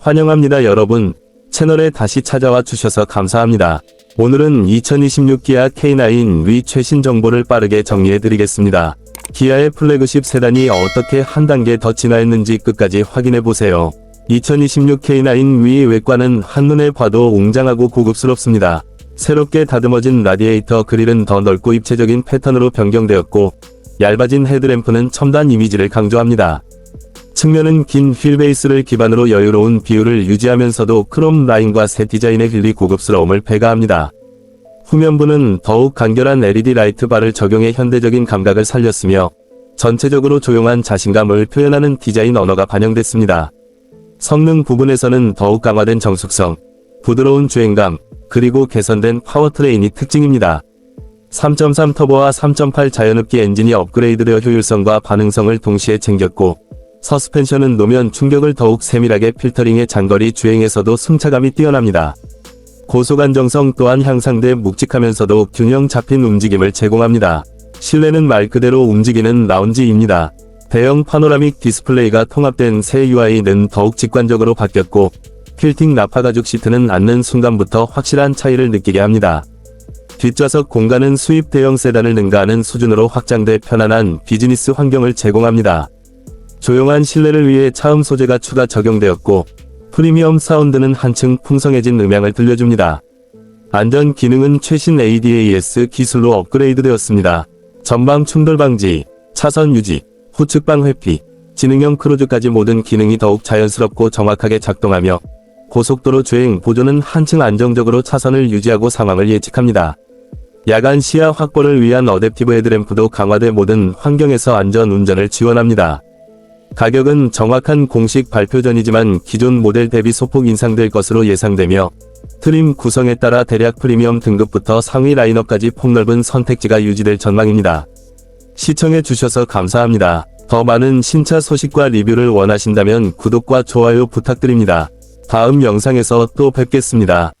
환영합니다 여러분. 채널에 다시 찾아와 주셔서 감사합니다. 오늘은 2026 기아 K9 위 최신 정보를 빠르게 정리해 드리겠습니다. 기아의 플래그십 세단이 어떻게 한 단계 더 진화했는지 끝까지 확인해 보세요. 2026 K9 위 외관은 한눈에 봐도 웅장하고 고급스럽습니다. 새롭게 다듬어진 라디에이터 그릴은 더 넓고 입체적인 패턴으로 변경되었고, 얇아진 헤드램프는 첨단 이미지를 강조합니다. 측면은 긴 휠베이스를 기반으로 여유로운 비율을 유지하면서도 크롬 라인과 새 디자인의 휠이 고급스러움을 배가합니다. 후면부는 더욱 간결한 LED 라이트 바를 적용해 현대적인 감각을 살렸으며 전체적으로 조용한 자신감을 표현하는 디자인 언어가 반영됐습니다. 성능 부분에서는 더욱 강화된 정숙성, 부드러운 주행감, 그리고 개선된 파워트레인이 특징입니다. 3.3 터보와 3.8 자연흡기 엔진이 업그레이드되어 효율성과 반응성을 동시에 챙겼고, 서스펜션은 노면 충격을 더욱 세밀하게 필터링해 장거리 주행에서도 승차감이 뛰어납니다. 고속 안정성 또한 향상돼 묵직하면서도 균형 잡힌 움직임을 제공합니다. 실내는 말 그대로 움직이는 라운지입니다. 대형 파노라믹 디스플레이가 통합된 새 UI는 더욱 직관적으로 바뀌었고, 퀼팅 나파 가죽 시트는 앉는 순간부터 확실한 차이를 느끼게 합니다. 뒷좌석 공간은 수입 대형 세단을 능가하는 수준으로 확장돼 편안한 비즈니스 환경을 제공합니다. 조용한 실내를 위해 차음 소재가 추가 적용되었고, 프리미엄 사운드는 한층 풍성해진 음향을 들려줍니다. 안전 기능은 최신 ADAS 기술로 업그레이드되었습니다. 전방 충돌 방지, 차선 유지, 후측방 회피, 지능형 크루즈까지 모든 기능이 더욱 자연스럽고 정확하게 작동하며 고속도로 주행 보조는 한층 안정적으로 차선을 유지하고 상황을 예측합니다. 야간 시야 확보를 위한 어댑티브 헤드램프도 강화돼 모든 환경에서 안전 운전을 지원합니다. 가격은 정확한 공식 발표 전이지만 기존 모델 대비 소폭 인상될 것으로 예상되며 트림 구성에 따라 대략 프리미엄 등급부터 상위 라인업까지 폭넓은 선택지가 유지될 전망입니다. 시청해 주셔서 감사합니다. 더 많은 신차 소식과 리뷰를 원하신다면 구독과 좋아요 부탁드립니다. 다음 영상에서 또 뵙겠습니다.